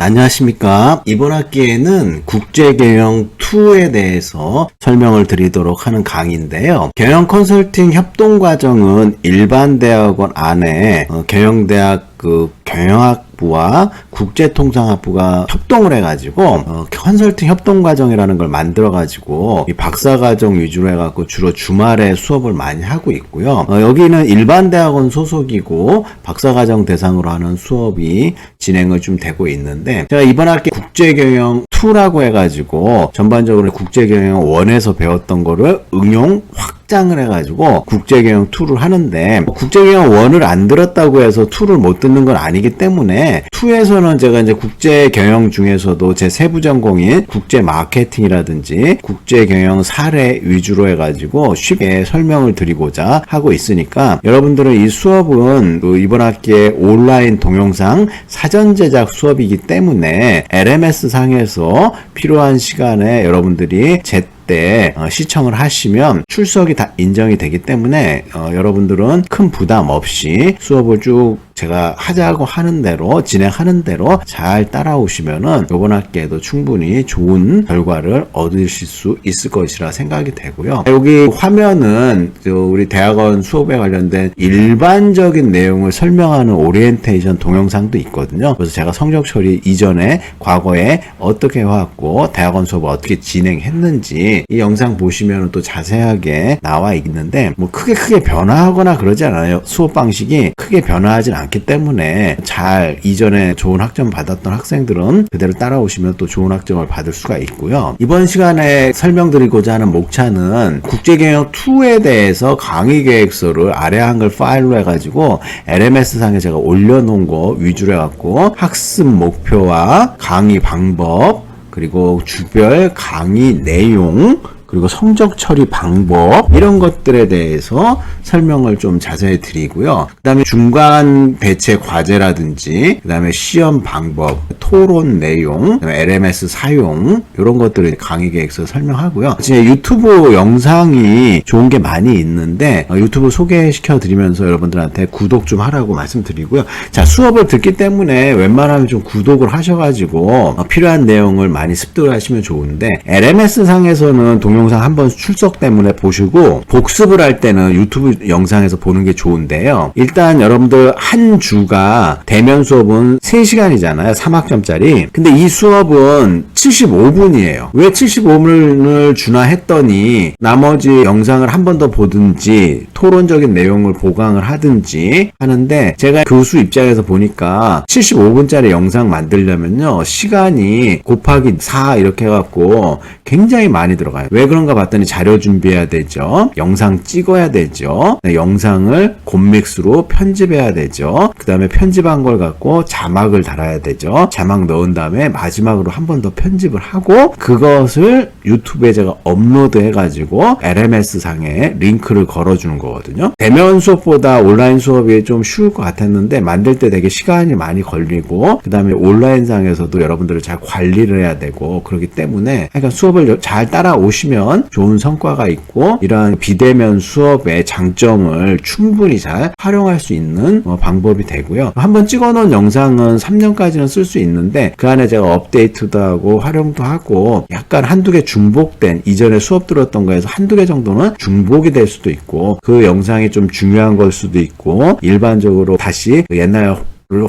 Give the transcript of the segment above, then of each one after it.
안녕하십니까. 이번 학기에는 국제경영 2에 대해서 설명을 드리도록 하는 강의인데요. 경영 컨설팅 협동 과정은 일반 대학원 안에 어, 경영대학 그 경영학부와 국제통상학부가 협동을 해가지고 어, 컨설팅 협동 과정이라는 걸 만들어 가지고 이 박사 과정 위주로 해갖고 주로 주말에 수업을 많이 하고 있고요. 어, 여기는 일반 대학원 소속이고 박사 과정 대상으로 하는 수업이 진행을 좀 되고 있는데 제가 이번 학기 국제경영 2라고 해가지고 전반적으로 국제경영 1에서 배웠던 거를 응용 확장을 해가지고 국제경영 2를 하는데 국제경영 1을 안 들었다고 해서 2를 못 듣는 건 아니기 때문에 2에서는 제가 이제 국제 경영 중에서도 제 세부 전공인 국제 마케팅이라든지 국제 경영 사례 위주로 해가지고 쉽게 설명을 드리고자 하고 있으니까 여러분들은 이 수업은 그 이번 학기에 온라인 동영상 사전 제작 수업이기 때문에 LMS 상에서 필요한 시간에 여러분들이 제 때 시청을 하시면 출석이 다 인정이 되기 때문에 어, 여러분들은 큰 부담 없이 수업을 쭉 제가 하자고 하는 대로 진행하는 대로 잘 따라오시면은 이번 학기에도 충분히 좋은 결과를 얻으실 수 있을 것이라 생각이 되고요. 여기 화면은 저 우리 대학원 수업에 관련된 일반적인 내용을 설명하는 오리엔테이션 동영상도 있거든요. 그래서 제가 성적 처리 이전에 과거에 어떻게 해왔고 대학원 수업을 어떻게 진행했는지 이 영상 보시면 또 자세하게 나와 있는데 뭐 크게 크게 변화하거나 그러지 않아요. 수업 방식이 크게 변화하진 않기 때문에 잘 이전에 좋은 학점 받았던 학생들은 그대로 따라오시면 또 좋은 학점을 받을 수가 있고요. 이번 시간에 설명드리고자 하는 목차는 국제경영 2에 대해서 강의 계획서를 아래 한글 파일로 해가지고 LMS 상에 제가 올려놓은 거 위주로 해갖고 학습 목표와 강의 방법 그리고 주별 강의 내용 그리고 성적 처리 방법 이런 것들에 대해서 설명을 좀 자세히 드리고요. 그다음에 중간 배치 과제라든지 그다음에 시험 방법, 토론 내용, LMS 사용 이런 것들을 강의 계획서 설명하고요. 지금 유튜브 영상이 좋은 게 많이 있는데 어, 유튜브 소개시켜 드리면서 여러분들한테 구독 좀 하라고 말씀드리고요. 자 수업을 듣기 때문에 웬만하면 좀 구독을 하셔가지고 어, 필요한 내용을 많이 습득을 하시면 좋은데 LMS 상에서는 동영 동영상 한 번 출석 때문에 보시고 복습을 할 때는 유튜브 영상에서 보는 게 좋은데요. 일단 여러분들 한 주가 대면 수업은 3시간이잖아요. 3학점짜리. 근데 이 수업은 75분이에요. 왜 75분을 주나 했더니 나머지 영상을 한 번 더 보든지 토론적인 내용을 보강을 하든지 하는데 제가 교수 입장에서 보니까 75분짜리 영상 만들려면요. 시간이 곱하기 4 이렇게 해갖고 굉장히 많이 들어가요. 왜 그런가 봤더니 자료 준비해야 되죠. 영상 찍어야 되죠. 네, 영상을 곰믹스로 편집해야 되죠. 그 다음에 편집한 걸 갖고 자막을 달아야 되죠. 자막 넣은 다음에 마지막으로 한 번 더 편집 을 하고 그것을 유튜브에 제가 업로드 해가지고 LMS 상에 링크를 걸어주는 거거든요. 대면 수업보다 온라인 수업이 좀 쉬울 것 같았는데 만들 때 되게 시간이 많이 걸리고 그 다음에 온라인 상에서도 여러분들을 잘 관리를 해야 되고 그렇기 때문에 그러니까 수업을 잘 따라오시면 좋은 성과가 있고 이러한 비대면 수업의 장점을 충분히 잘 활용할 수 있는 어, 방법이 되고요. 한번 찍어놓은 영상은 3년까지는 쓸 수 있는데 그 안에 제가 업데이트도 하고 활용도 하고 약간 한두 개 중복된 이전에 수업 들었던 거에서 한두 개 정도는 중복이 될 수도 있고 그 영상이 좀 중요한 걸 수도 있고 일반적으로 다시 옛날 를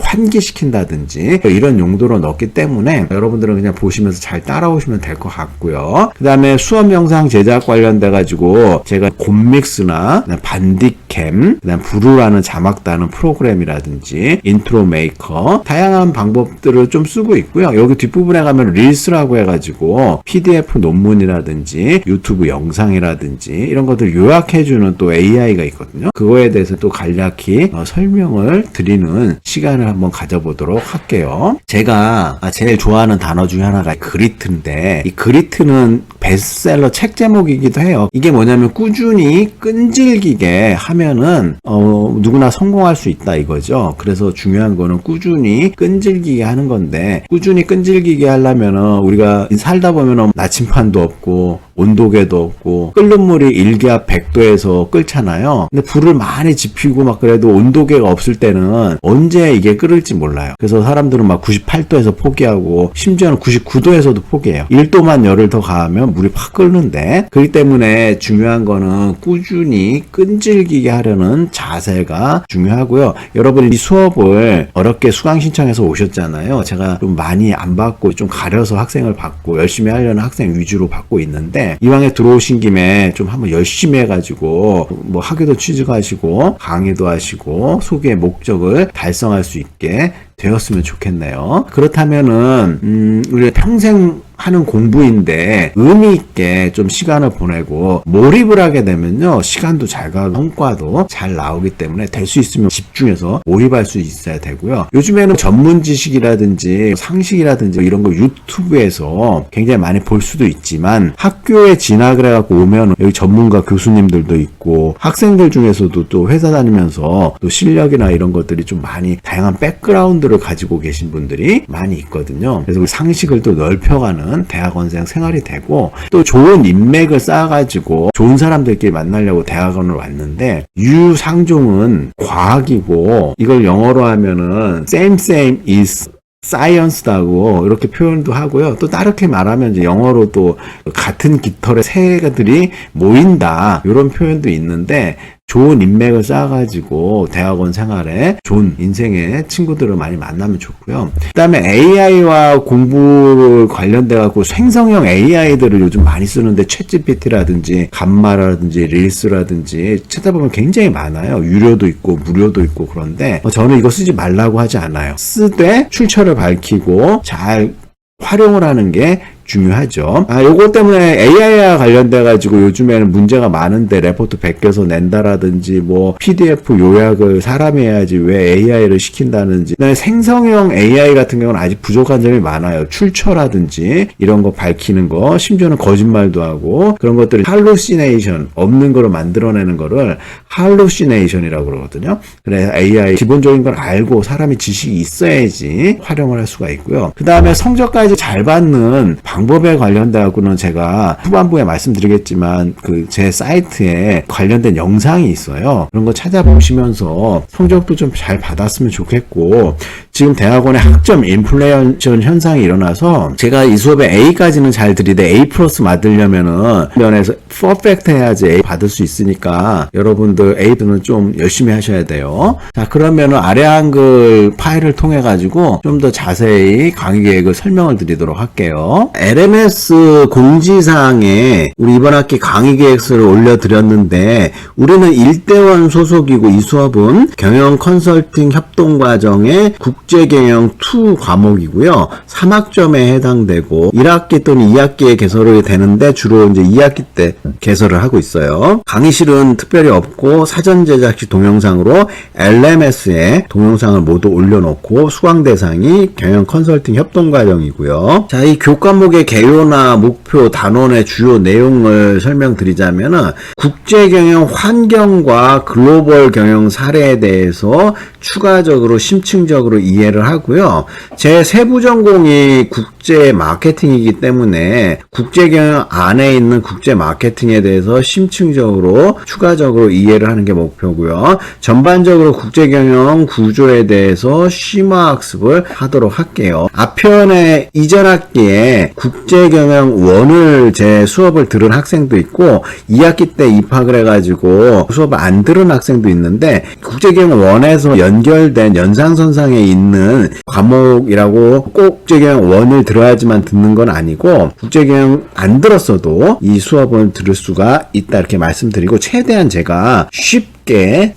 환기시킨다든지 이런 용도로 넣기 때문에 여러분들은 그냥 보시면서 잘 따라오시면 될 것 같고요. 그 다음에 수업 영상 제작 관련돼 가지고 제가 곰믹스나 반디캠, 그다음 브루라는 자막 다는 프로그램이라든지 인트로 메이커 다양한 방법들을 좀 쓰고 있고요. 여기 뒷부분에 가면 릴스라고 해가지고 PDF 논문이라든지 유튜브 영상이라든지 이런 것들 요약해주는 또 AI가 있거든요. 그거에 대해서 또 간략히 어, 설명을 드리는 시간 시간을 한번 가져보도록 할게요. 제가 제일 좋아하는 단어 중에 하나가 그리트인데 이 그리트는 베스트셀러 책 제목이기도 해요. 이게 뭐냐면 꾸준히 끈질기게 하면은 어, 누구나 성공할 수 있다 이거죠. 그래서 중요한 거는 꾸준히 끈질기게 하는 건데 꾸준히 끈질기게 하려면은 우리가 살다 보면은 나침판도 없고 온도계도 없고 끓는 물이 1기압 100도에서 끓잖아요. 근데 불을 많이 지피고 막 그래도 온도계가 없을 때는 언제 이게 끓을지 몰라요. 그래서 사람들은 막 98도에서 포기하고 심지어는 99도에서도 포기해요. 1도만 열을 더 가하면 물이 팍 끓는데 그렇기 때문에 중요한 거는 꾸준히 끈질기게 하려는 자세가 중요하고요. 여러분이 이 수업을 어렵게 수강 신청해서 오셨잖아요. 제가 좀 많이 안 받고 좀 가려서 학생을 받고 열심히 하려는 학생 위주로 받고 있는데 이왕에 들어오신 김에 좀 한번 열심히 해가지고 뭐 학위도 취직하시고 강의도 하시고 소개의 목적을 달성할 수 있게 되었으면 좋겠네요. 그렇다면은 음, 우리 평생 하는 공부인데 의미 있게 좀 시간을 보내고 몰입을 하게 되면요 시간도 잘 가고 성과도 잘 나오기 때문에 될 수 있으면 집중해서 몰입할 수 있어야 되고요. 요즘에는 전문 지식이라든지 상식이라든지 이런 거 유튜브에서 굉장히 많이 볼 수도 있지만 학교에 진학을 해갖고 오면 여기 전문가 교수님들도 있고 학생들 중에서도 또 회사 다니면서 또 실력이나 이런 것들이 좀 많이 다양한 백그라운드를 가지고 계신 분들이 많이 있거든요. 그래서 그 상식을 또 넓혀가는 대학원생 생활이 되고 또 좋은 인맥을 쌓아가지고 좋은 사람들끼리 만나려고 대학원을 왔는데 유상종은 과학이고 이걸 영어로 하면은 same same is 사이언스다고 이렇게 표현도 하고요. 또 다르게 말하면 이제 영어로 또 같은 깃털의 새들이 모인다 이런 표현도 있는데 좋은 인맥을 쌓아가지고 대학원 생활에 좋은 인생의 친구들을 많이 만나면 좋고요. 그다음에 AI와 공부를 관련돼 갖고 생성형 AI들을 요즘 많이 쓰는데 챗GPT라든지 감마라든지 릴스라든지 찾아보면 굉장히 많아요. 유료도 있고 무료도 있고 그런데 저는 이거 쓰지 말라고 하지 않아요. 쓰되 출처를 밝히고 잘 활용을 하는 게 중요하죠. 아, 요거 때문에 AI와 관련돼 가지고 요즘에는 문제가 많은데 레포트 베껴서 낸다라든지 뭐 PDF 요약을 사람이 해야지 왜 AI를 시킨다는지. 그다음에 생성형 AI 같은 경우는 아직 부족한 점이 많아요. 출처라든지 이런 거 밝히는 거, 심지어는 거짓말도 하고 그런 것들을 할루시네이션 없는 거를 만들어내는 거를 할루시네이션이라고 그러거든요. 그래서 AI 기본적인 걸 알고 사람이 지식이 있어야지 활용을 할 수가 있고요. 그 다음에 성적까지 잘 받는 방 법에 관련돼서는 제가 후반부에 말씀드리겠지만 그 제 사이트에 관련된 영상이 있어요. 그런 거 찾아보시면서 성적도 좀 잘 받았으면 좋겠고 지금 대학원에 학점 인플레이션 현상이 일어나서 제가 이 수업에 A까지는 잘 드리되 A 플러스 맞으려면은 면에서 퍼펙트 해야지 A 받을 수 있으니까 여러분들 A들은 좀 열심히 하셔야 돼요. 자 그러면은 아래 한글 파일을 통해 가지고 좀 더 자세히 강의 계획을 설명을 드리도록 할게요. LMS 공지사항에 우리 이번 학기 강의 계획서를 올려드렸는데 우리는 1대원 소속이고 이 수업은 경영 컨설팅 협동 과정의 국제경영 2 과목이고요. 3학점에 해당되고 1학기 또는 2학기에 개설이 되는데 주로 이제 2학기 때 개설을 하고 있어요. 강의실은 특별히 없고 사전 제작 시 동영상으로 LMS에 동영상을 모두 올려놓고 수강 대상이 경영 컨설팅 협동 과정이고요. 자, 이 교과목 의 개요나 목표, 단원의 주요 내용을 설명드리자면은 국제 경영 환경과 글로벌 경영 사례에 대해서 추가적으로 심층적으로 이해를 하고요. 제 세부 전공이 국제 마케팅이기 때문에 국제 경영 안에 있는 국제 마케팅에 대해서 심층적으로 추가적으로 이해를 하는 게 목표고요. 전반적으로 국제 경영 구조에 대해서 심화 학습을 하도록 할게요. 앞편에 이전 학기에 국제 경영 원을 제 수업을 들은 학생도 있고 2학기 때 입학을 해가지고 수업을 안 들은 학생도 있는데 국제 경영 원에서 연결된 연상선상에 있는 과목이라고 꼭 국제 경영 원을 들어야지만 듣는 건 아니고 국제 경영 안 들었어도 이 수업을 들을 수가 있다 이렇게 말씀드리고 최대한 제가 쉽게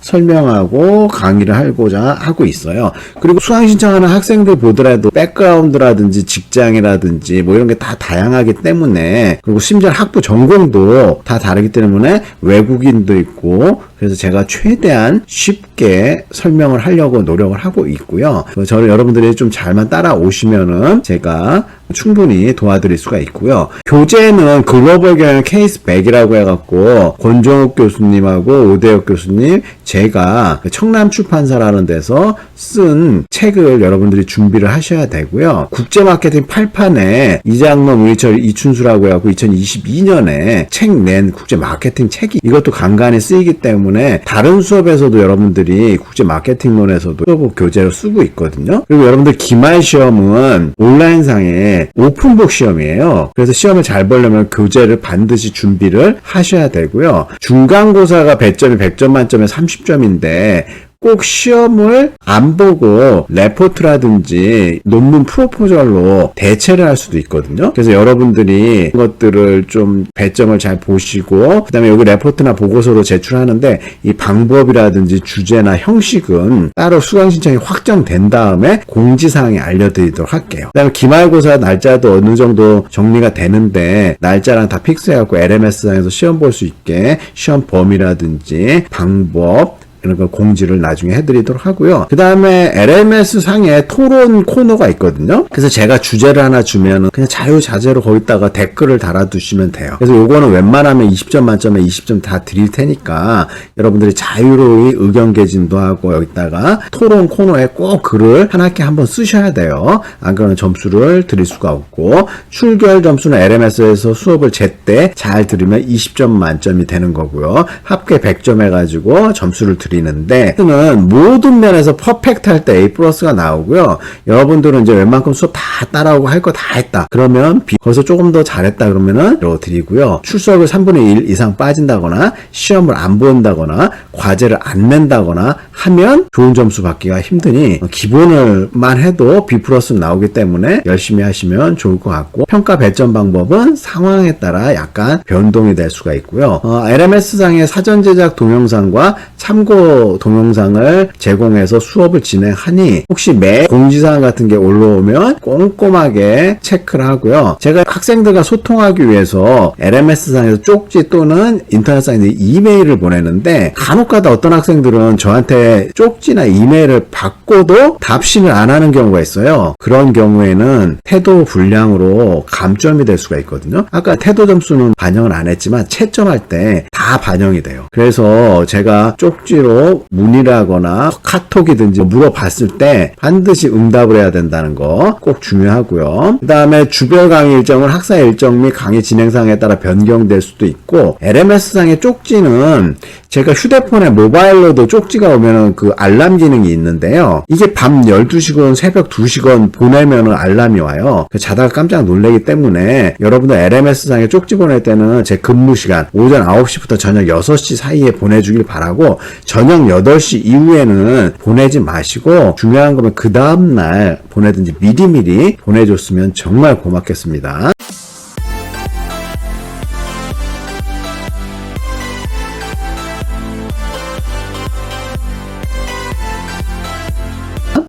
설명하고 강의를 하고자 하고 있어요. 그리고 수강 신청하는 학생들 보더라도 백그라운드라든지 직장이라든지 뭐 이런 게 다 다양하기 때문에 그리고 심지어 학부 전공도 다 다르기 때문에 외국인도 있고 그래서 제가 최대한 쉽게 설명을 하려고 노력을 하고 있고요. 저를 여러분들이 좀 잘만 따라오시면은 제가 충분히 도와드릴 수가 있고요. 교재는 글로벌 경영 케이스 100이라고 해갖고 권종욱 교수님하고 오대혁 교수님 제가 청남 출판사라는 데서 쓴 책을 여러분들이 준비를 하셔야 되고요. 국제 마케팅 8판에 이장놈, 우리철, 이춘수라고 해갖고 2022년에 책 낸 국제 마케팅 책이 이것도 간간히 쓰이기 때문에 다른 수업에서도 여러분들이 국제 마케팅론에서도 교재로 쓰고 있거든요. 그리고 여러분들 기말 시험은 온라인상에 오픈북 시험이에요. 그래서 시험을 잘 보려면 교재를 반드시 준비를 하셔야 되고요. 중간고사가 배점이 100점 만점에 30점인데 꼭 시험을 안 보고 레포트라든지 논문 프로포절로 대체를 할 수도 있거든요. 그래서 여러분들이 이것들을 좀 배점을 잘 보시고 그다음에 여기 레포트나 보고서로 제출하는데 이 방법이라든지 주제나 형식은 따로 수강 신청이 확정된 다음에 공지사항에 알려드리도록 할게요. 그다음에 기말고사 날짜도 어느 정도 정리가 되는데 날짜랑 다 픽스해갖고 LMS상에서 시험 볼 수 있게 시험 범위라든지 방법 이런 거 공지를 나중에 해드리도록 하고요. 그 다음에 LMS 상에 토론 코너가 있거든요. 그래서 제가 주제를 하나 주면은 그냥 자유자재로 거기다가 댓글을 달아두시면 돼요. 그래서 요거는 웬만하면 20점 만점에 20점 다 드릴 테니까 여러분들이 자유로이 의견 개진도 하고 여기다가 토론 코너에 꼭 글을 한 학기 한번 쓰셔야 돼요. 안 그러면 점수를 드릴 수가 없고 출결 점수는 LMS에서 수업을 제때 잘 들으면 20점 만점이 되는 거고요. 합계 100점 해가지고 점수를 드리 는데 는 모든 면에서 퍼펙트 할 때 A 플러스가 나오고요. 여러분들은 이제 웬만큼 수업 다 따라오고 할 거 다 했다. 그러면 B 거기서 조금 더 잘했다 그러면은 로 드리고요. 출석을 3분의 1 이상 빠진다거나 시험을 안 본다거나 과제를 안 낸다거나 하면 좋은 점수 받기가 힘드니 기본을만 해도 B 플러스 나오기 때문에 열심히 하시면 좋을 것 같고 평가 배점 방법은 상황에 따라 약간 변동이 될 수가 있고요. 어, LMS상의 사전 제작 동영상과 참고 동영상을 제공해서 수업을 진행하니 혹시 매 공지사항 같은 게 올라오면 꼼꼼하게 체크를 하고요. 제가 학생들과 소통하기 위해서 LMS상에서 쪽지 또는 인터넷상에 이메일을 보내는데 간혹가다 어떤 학생들은 저한테 쪽지나 이메일을 받고도 답신을 안 하는 경우가 있어요. 그런 경우에는 태도 불량으로 감점이 될 수가 있거든요. 아까 태도 점수는 반영을 안 했지만 채점할 때 다 반영이 돼요. 그래서 제가 쪽지로 문의라거나 카톡이든지 물어봤을 때 반드시 응답을 해야 된다는 거 꼭 중요하고요. 그 다음에 주별 강의 일정은 학사 일정 및 강의 진행 상에 따라 변경될 수도 있고 LMS상의 쪽지는 제가 휴대폰에 모바일로도 쪽지가 오면은 그 알람 기능이 있는데요. 이게 밤 12시건 새벽 2시건 보내면은 알람이 와요. 그 자다가 깜짝 놀래기 때문에 여러분들 LMS상에 쪽지 보낼 때는 제 근무 시간 오전 9시부터 저녁 6시 사이에 보내주길 바라고 저녁 8시 이후에는 보내지 마시고 중요한 거면 그 다음날 보내든지 미리미리 보내줬으면 정말 고맙겠습니다.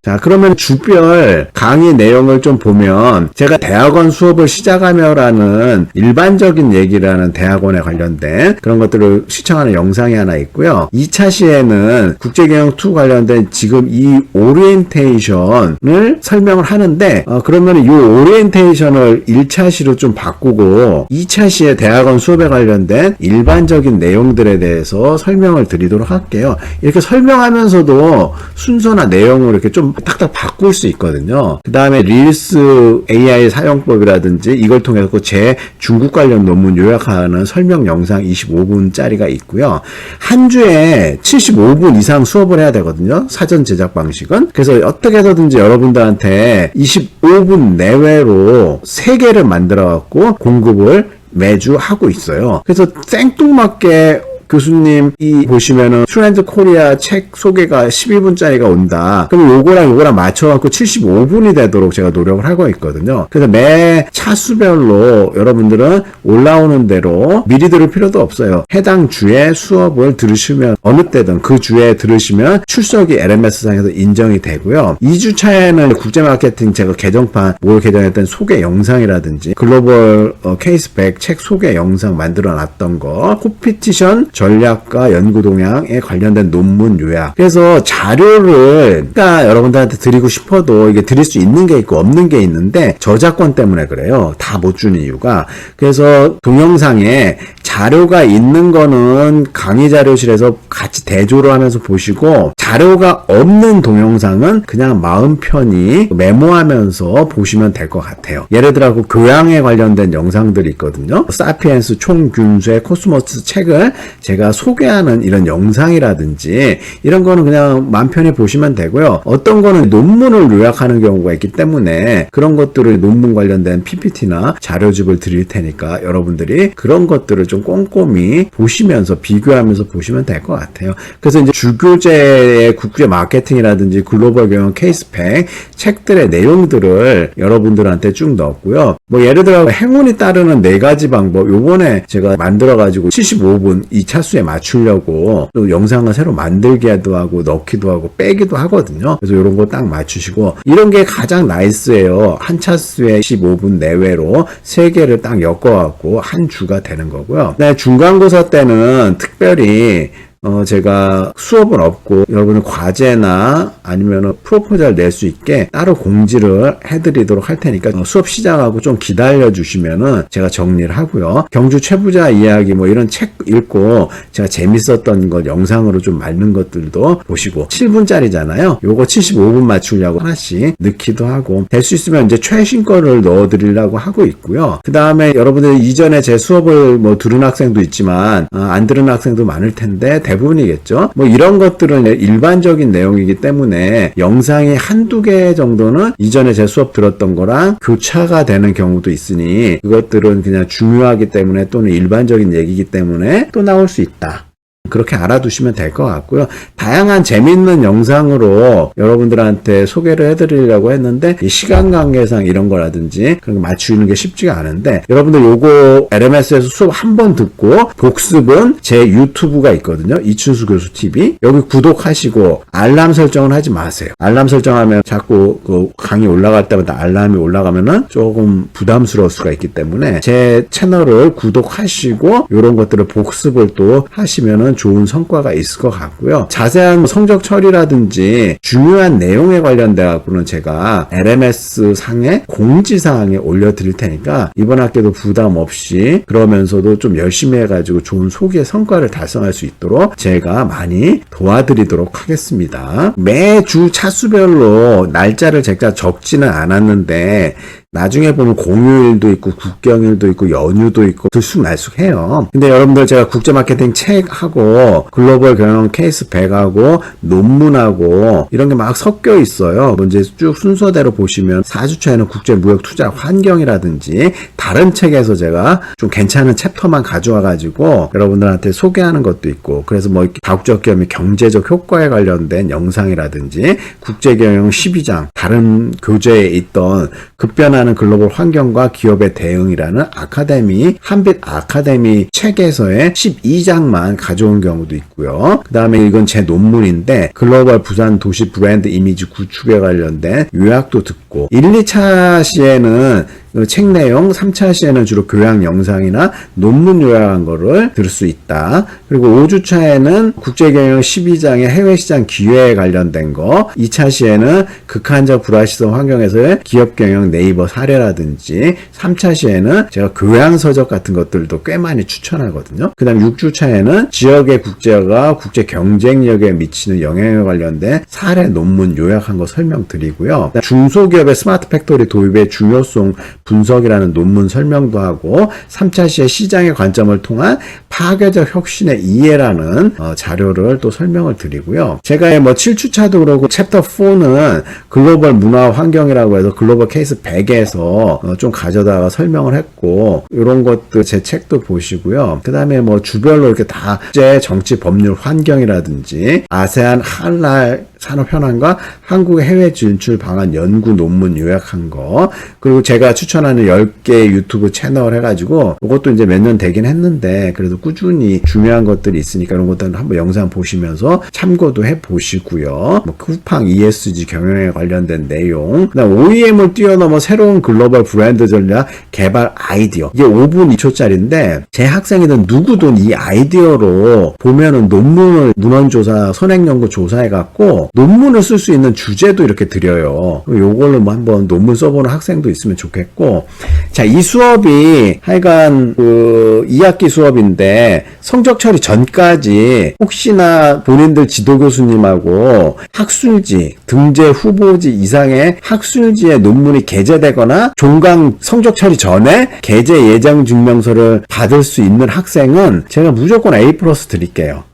자, 그러면 주별 강의 내용을 좀 보면 제가 대학원 수업을 시작하며라는 일반적인 얘기라는 대학원에 관련된 그런 것들을 시청하는 영상이 하나 있고요. 2차 시에는 국제경영2 관련된 지금 이 오리엔테이션을 설명을 하는데 어, 그러면 이 오리엔테이션을 1차 시로 좀 바꾸고 2차 시에 대학원 수업에 관련된 일반적인 내용들에 대해서 설명을 드리도록 할게요. 이렇게 설명하면서도 순서나 내용을 이렇게 좀 딱딱 바꿀 수 있거든요. 그 다음에 릴스 AI 사용법이라든지 이걸 통해서 제 중국 관련 논문 요약하는 설명 영상 25분짜리가 있고요. 한 주에 75분 이상 수업을 해야 되거든요. 사전 제작 방식은. 그래서 어떻게 해서든지 여러분들한테 25분 내외로 3개를 만들어 갖고 공급을 매주 하고 있어요. 그래서 생뚱맞게 교수님 이 보시면은 트렌드 코리아 책 소개가 12분짜리가 온다. 그럼 요거랑 요거랑 맞춰갖고 75분이 되도록 제가 노력을 하고 있거든요. 그래서 매 차수별로 여러분들은 올라오는 대로 미리 들을 필요도 없어요. 해당 주에 수업을 들으시면 어느 때든 그 주에 들으시면 출석이 LMS상에서 인정이 되고요. 2주 차에는 국제 마케팅 제가 개정판 뭘 개정했던 소개 영상이라든지 글로벌 어, 케이스 100책 소개 영상 만들어 놨던 거, 코피티션 전략과 연구 동향에 관련된 논문 요약. 그래서 자료를 그러니까 여러분들한테 드리고 싶어도 이게 드릴 수 있는 게 있고 없는 게 있는데 저작권 때문에 그래요. 다 못 주는 이유가. 그래서 동영상에 자료가 있는 거는 강의 자료실에서 같이 대조를 하면서 보시고 자료가 없는 동영상은 그냥 마음 편히 메모하면서 보시면 될 것 같아요. 예를 들어 그 교양에 관련된 영상들이 있거든요. 사피엔스 총균수의 코스모스 책을 제가 소개하는 이런 영상이라든지 이런 거는 그냥 마음 편히 보시면 되고요. 어떤 거는 논문을 요약하는 경우가 있기 때문에 그런 것들을 논문 관련된 PPT나 자료집을 드릴 테니까 여러분들이 그런 것들을 좀 꼼꼼히 보시면서 비교하면서 보시면 될 것 같아요. 그래서 이제 주교재의 국제 마케팅이라든지 글로벌 경영 케이스팩 책들의 내용들을 여러분들한테 쭉 넣었고요. 뭐 예를 들어 행운이 따르는 네 가지 방법 요번에 제가 만들어 가지고 75분 이차 수에 맞추려고 또 영상을 새로 만들기도 하고 넣기도 하고 빼기도 하거든요. 그래서 이런 거 딱 맞추시고 이런 게 가장 나이스예요. 한 차수에 15분 내외로 세 개를 딱 엮어 갖고 한 주가 되는 거고요. 네, 중간고사 때는 특별히 어, 제가 수업은 없고 여러분의 과제나 아니면 프로포즈를 낼 수 있게 따로 공지를 해드리도록 할 테니까 어, 수업 시작하고 좀 기다려 주시면은 제가 정리를 하고요. 경주 최부자 이야기 뭐 이런 책 읽고 제가 재밌었던 것 영상으로 좀 말는 것들도 보시고 7분짜리잖아요. 요거 75분 맞추려고 하나씩 넣기도 하고 될 수 있으면 이제 최신 거를 넣어 드리려고 하고 있고요. 그 다음에 여러분들 이전에 제 수업을 뭐 들은 학생도 있지만 아, 안 들은 학생도 많을 텐데 대부분이겠죠. 뭐 이런 것들은 일반적인 내용이기 때문에 영상이 한두 개 정도는 이전에 제 수업 들었던 거랑 교차가 되는 경우도 있으니 그것들은 그냥 중요하기 때문에 또는 일반적인 얘기이기 때문에 또 나올 수 있다. 그렇게 알아두시면 될 것 같고요. 다양한 재밌는 영상으로 여러분들한테 소개를 해드리려고 했는데 이 시간 관계상 이런 거라든지 그런 거 맞추는 게 쉽지가 않은데 여러분들 요거 LMS에서 수업 한 번 듣고 복습은 제 유튜브가 있거든요. 이춘수 교수 TV 여기 구독하시고 알람 설정을 하지 마세요. 알람 설정하면 자꾸 그 강의 올라갈 때마다 알람이 올라가면은 조금 부담스러울 수가 있기 때문에 제 채널을 구독하시고 이런 것들을 복습을 또 하시면은 좋은 성과가 있을 것 같고요. 자세한 성적 처리라든지 중요한 내용에 관련돼 갖고는 제가 LMS 상에 공지 사항에 올려드릴 테니까 이번 학기도 부담 없이 그러면서도 좀 열심히 해가지고 좋은 소기의 성과를 달성할 수 있도록 제가 많이 도와드리도록 하겠습니다. 매주 차수별로 날짜를 제가 적지는 않았는데 나중에 보면 공휴일도 있고 국경일도 있고 연휴도 있고 들쑥날쑥해요. 근데 여러분들 제가 국제 마케팅 책하고 글로벌 경영 케이스 100하고 논문하고 이런 게 막 섞여 있어요. 먼저 쭉 순서대로 보시면 4주차에는 국제 무역 투자 환경이라든지 다른 책에서 제가 좀 괜찮은 챕터만 가져와 가지고 여러분들한테 소개하는 것도 있고 그래서 뭐 다국적 기업의 경제적 효과에 관련된 영상이라든지 국제 경영 12장 다른 교재에 있던 급변 하는 글로벌 환경과 기업의 대응이라는 아카데미 한빛 아카데미 책에서의 12장만 가져온 경우도 있고요. 그 다음에 이건 제 논문인데 글로벌 부산 도시 브랜드 이미지 구축에 관련된 요약도 듣고 1, 2차 시에는 그 책 내용 3차 시에는 주로 교양 영상이나 논문 요약한 거를 들을 수 있다. 그리고 5주차에는 국제경영 12장의 해외시장 기회에 관련된 거 2차 시에는 극한적 불확실성 환경에서의 기업경영 네이버 사례라든지 3차 시에는 제가 교양 서적 같은 것들도 꽤 많이 추천하거든요. 그 다음 6주차에는 지역의 국제가 국제 경쟁력에 미치는 영향에 관련된 사례 논문 요약한 거 설명드리고요. 중소기업의 스마트 팩토리 도입의 중요성 분석이라는 논문 설명도 하고 3차 시의 시장의 관점을 통한 파괴적 혁신의 이해라는 어, 자료를 또 설명을 드리고요. 제가 뭐 7주차도 그러고 챕터 4는 글로벌 문화 환경이라고 해서 글로벌 케이스 100에서 어, 좀 가져다가 설명을 했고 이런 것들 제 책도 보시고요. 그 다음에 뭐 주별로 이렇게 다 국제 정치 법률 환경이라든지 아세안 한랄 산업 현황과 한국의 해외 진출 방안 연구 논문 요약한 거 그리고 제가 추천하는 10개 유튜브 채널 해가지고 그것도 이제 몇 년 되긴 했는데 그래도 꾸준히 중요한 것들이 있으니까 그런 것들은 한번 영상 보시면서 참고도 해 보시고요. 뭐 쿠팡 ESG 경영에 관련된 내용, OEM을 뛰어넘어 새로운 글로벌 브랜드 전략 개발 아이디어. 이게 5분 2초짜리인데 제 학생이든 누구든 이 아이디어로 보면은 논문을 문헌조사, 선행연구 조사해갖고 논문을 쓸 수 있는 주제도 이렇게 드려요. 요걸로 뭐 한번 논문 써보는 학생도 있으면 좋겠고. 자, 이 수업이 하여간 그 2학기 수업인데 성적 처리 전까지 혹시나 본인들 지도 교수님하고 학술지, 등재 후보지 이상의 학술지의 논문이 게재되거나 종강 성적 처리 전에 게재 예정 증명서를 받을 수 있는 학생은 제가 무조건 A 플러스 드릴게요.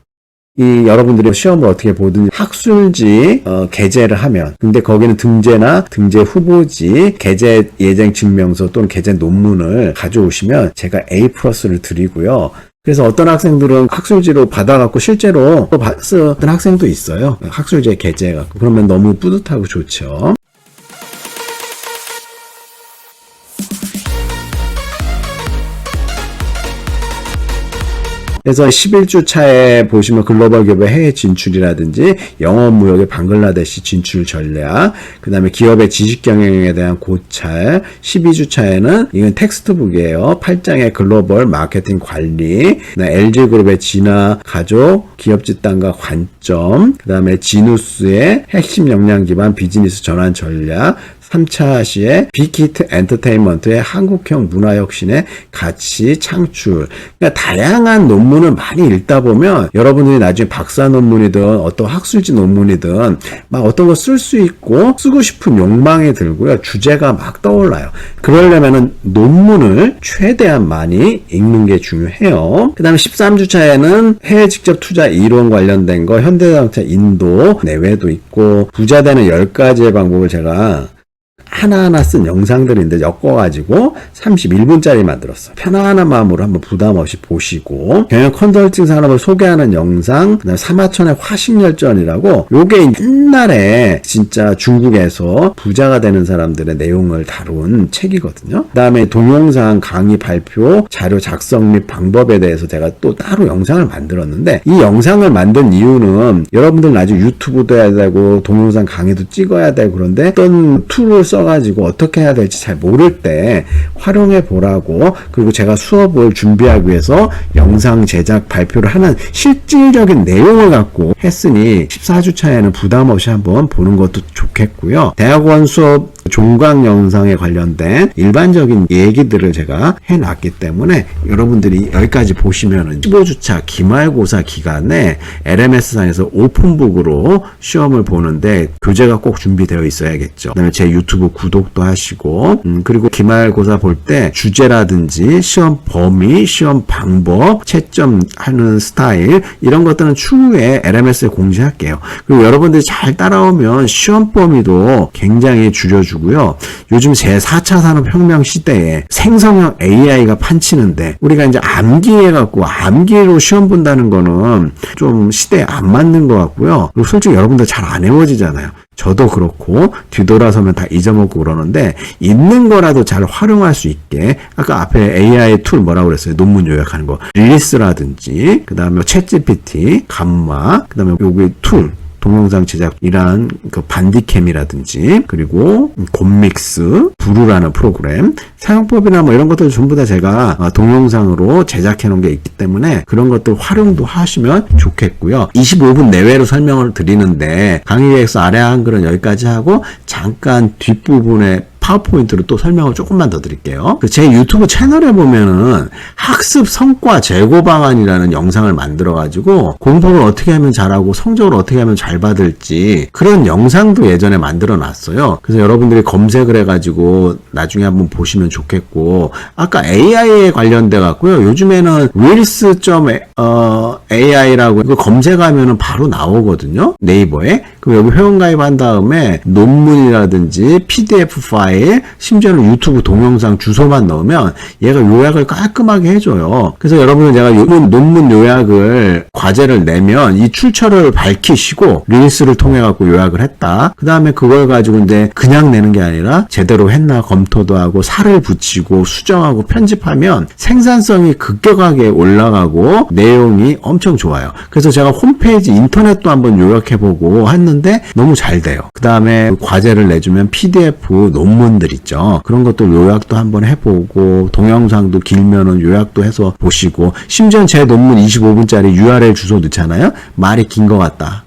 이 여러분들이 시험을 어떻게 보든 학술지 어, 게재를 하면 근데 거기는 등재나 등재 후보지 게재 예정 증명서 또는 게재 논문을 가져오시면 제가 A 플러스를 드리고요. 그래서 어떤 학생들은 학술지로 받아갖고 실제로 또 받- 쓰던 학생도 있어요. 학술지에 게재해갖고 그러면 너무 뿌듯하고 좋죠. 그래서 11주 차에 보시면 글로벌 기업의 해외 진출이라든지 영업 무역의 방글라데시 진출 전략, 그 다음에 기업의 지식 경영에 대한 고찰, 12주 차에는 이건 텍스트북이에요. 8장의 글로벌 마케팅 관리, LG그룹의 진화 가족, 기업 집단과 관점, 그 다음에 지누스의 핵심 역량 기반 비즈니스 전환 전략, 3차 시에 빅히트 엔터테인먼트의 한국형 문화혁신의 가치 창출. 그러니까 다양한 논문을 많이 읽다 보면 여러분들이 나중에 박사 논문이든 어떤 학술지 논문이든 막 어떤 거 쓸 수 있고 쓰고 싶은 욕망이 들고요. 주제가 막 떠올라요. 그러려면은 논문을 최대한 많이 읽는 게 중요해요. 그 다음에 13주차에는 해외 직접 투자 이론 관련된 거, 현대자동차 인도, 내외도 있고, 부자 되는 10가지의 방법을 제가 하나하나 쓴 영상들인데 엮어가지고 31분짜리 만들었어요. 편안한 마음으로 한번 부담 없이 보시고 경영 컨설팅 산업을 소개하는 영상 그다음에 사마천의 화식열전이라고 요게 옛날에 진짜 중국에서 부자가 되는 사람들의 내용을 다룬 책이거든요. 그 다음에 동영상 강의 발표 자료 작성 및 방법에 대해서 제가 또 따로 영상을 만들었는데 이 영상을 만든 이유는 여러분들 나중에 유튜브도 해야 되고 동영상 강의도 찍어야 되고 그런데 어떤 툴을 써 가지고 어떻게 해야 될지 잘 모를 때 활용해 보라고 그리고 제가 수업을 준비하기 위해서 영상 제작 발표를 하는 실질적인 내용을 갖고 했으니 14주 차에는 부담 없이 한번 보는 것도 좋겠고요. 대학원 수업 종강 영상에 관련된 일반적인 얘기들을 제가 해놨기 때문에 여러분들이 여기까지 보시면은 15주차 기말고사 기간에 LMS상에서 오픈북으로 시험을 보는데 교재가 꼭 준비되어 있어야겠죠. 그다음에 제 유튜브 구독도 하시고 음, 그리고 기말고사 볼 때 주제라든지 시험 범위, 시험 방법, 채점하는 스타일 이런 것들은 추후에 LMS에 공지할게요. 그리고 여러분들이 잘 따라오면 시험 범위도 굉장히 줄여주 고요. 요즘 제 4차 산업혁명 시대에 생성형 AI가 판치는데 우리가 이제 암기해갖고 암기로 시험 본다는 거는 좀 시대에 안 맞는 것 같고요. 그리고 솔직히 여러분들 잘안 해워지잖아요. 저도 그렇고 뒤돌아서면 다 잊어먹고 그러는데 있는 거라도 잘 활용할 수 있게 아까 앞에 AI 툴 뭐라고 그랬어요 논문 요약하는 거 릴리스라든지 그 다음에 챗GPT 감마 그 다음에 여기 툴 동영상 제작이란 그 반디캠이라든지 그리고 곰믹스 부루라는 프로그램 사용법이나 뭐 이런 것들 전부 다 제가 어, 동영상으로 제작해 놓은 게 있기 때문에 그런 것들 활용도 하시면 좋겠고요. 25분 내외로 설명을 드리는데 강의 계획서 아래 한글은 여기까지 하고 잠깐 뒷부분에 파워포인트로 또 설명을 조금만 더 드릴게요. 그제 유튜브 채널에 보면은 학습 성과 제고 방안이라는 영상을 만들어 가지고 공부를 어떻게 하면 잘하고 성적을 어떻게 하면 잘 받을지 그런 영상도 예전에 만들어 놨어요. 그래서 여러분들이 검색을 해 가지고 나중에 한번 보시면 좋겠고 아까 AI에 관련돼 갖고요. 요즘에는 윌스.ai AI라고 이거 검색하면은 바로 나오거든요. 네이버에. 그럼 여기 회원가입한 다음에 논문이라든지 PDF 파일, 심지어는 유튜브 동영상 주소만 넣으면 얘가 요약을 깔끔하게 해줘요. 그래서 여러분은 제가 요 논문 요약을 과제를 내면 이 출처를 밝히시고 릴스를 통해 갖고 요약을 했다. 그 다음에 그걸 가지고 이제 그냥 내는 게 아니라 제대로 했나 검토도 하고 살을 붙이고 수정하고 편집하면 생산성이 급격하게 올라가고 내용이 엄청 좋아요. 그래서 제가 홈페이지 인터넷도 한번 요약해보고 했는데 너무 잘 돼요. 그 다음에 과제를 내주면 PDF 논문들 있죠. 그런 것도 요약도 한번 해보고 동영상도 길면은 요약도 해서 보시고 심지어 제 논문 25분짜리 URL 주소 넣잖아요. 말이 긴 것 같다.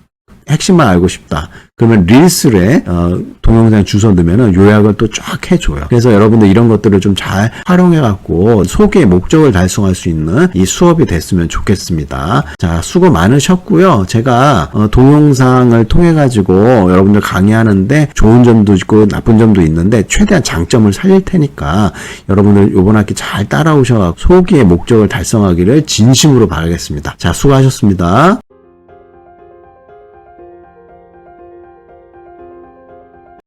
핵심만 알고 싶다. 그러면 릴스에 어, 동영상 주소 넣으면은 요약을 또 쫙 해줘요. 그래서 여러분들 이런 것들을 좀 잘 활용해 갖고 소개의 목적을 달성할 수 있는 이 수업이 됐으면 좋겠습니다. 자 수고 많으셨고요. 제가 어, 동영상을 통해 가지고 여러분들 강의하는데 좋은 점도 있고 나쁜 점도 있는데 최대한 장점을 살릴 테니까 여러분들 이번 학기 잘 따라오셔 갖고 소기의 목적을 달성하기를 진심으로 바라겠습니다. 자 수고하셨습니다.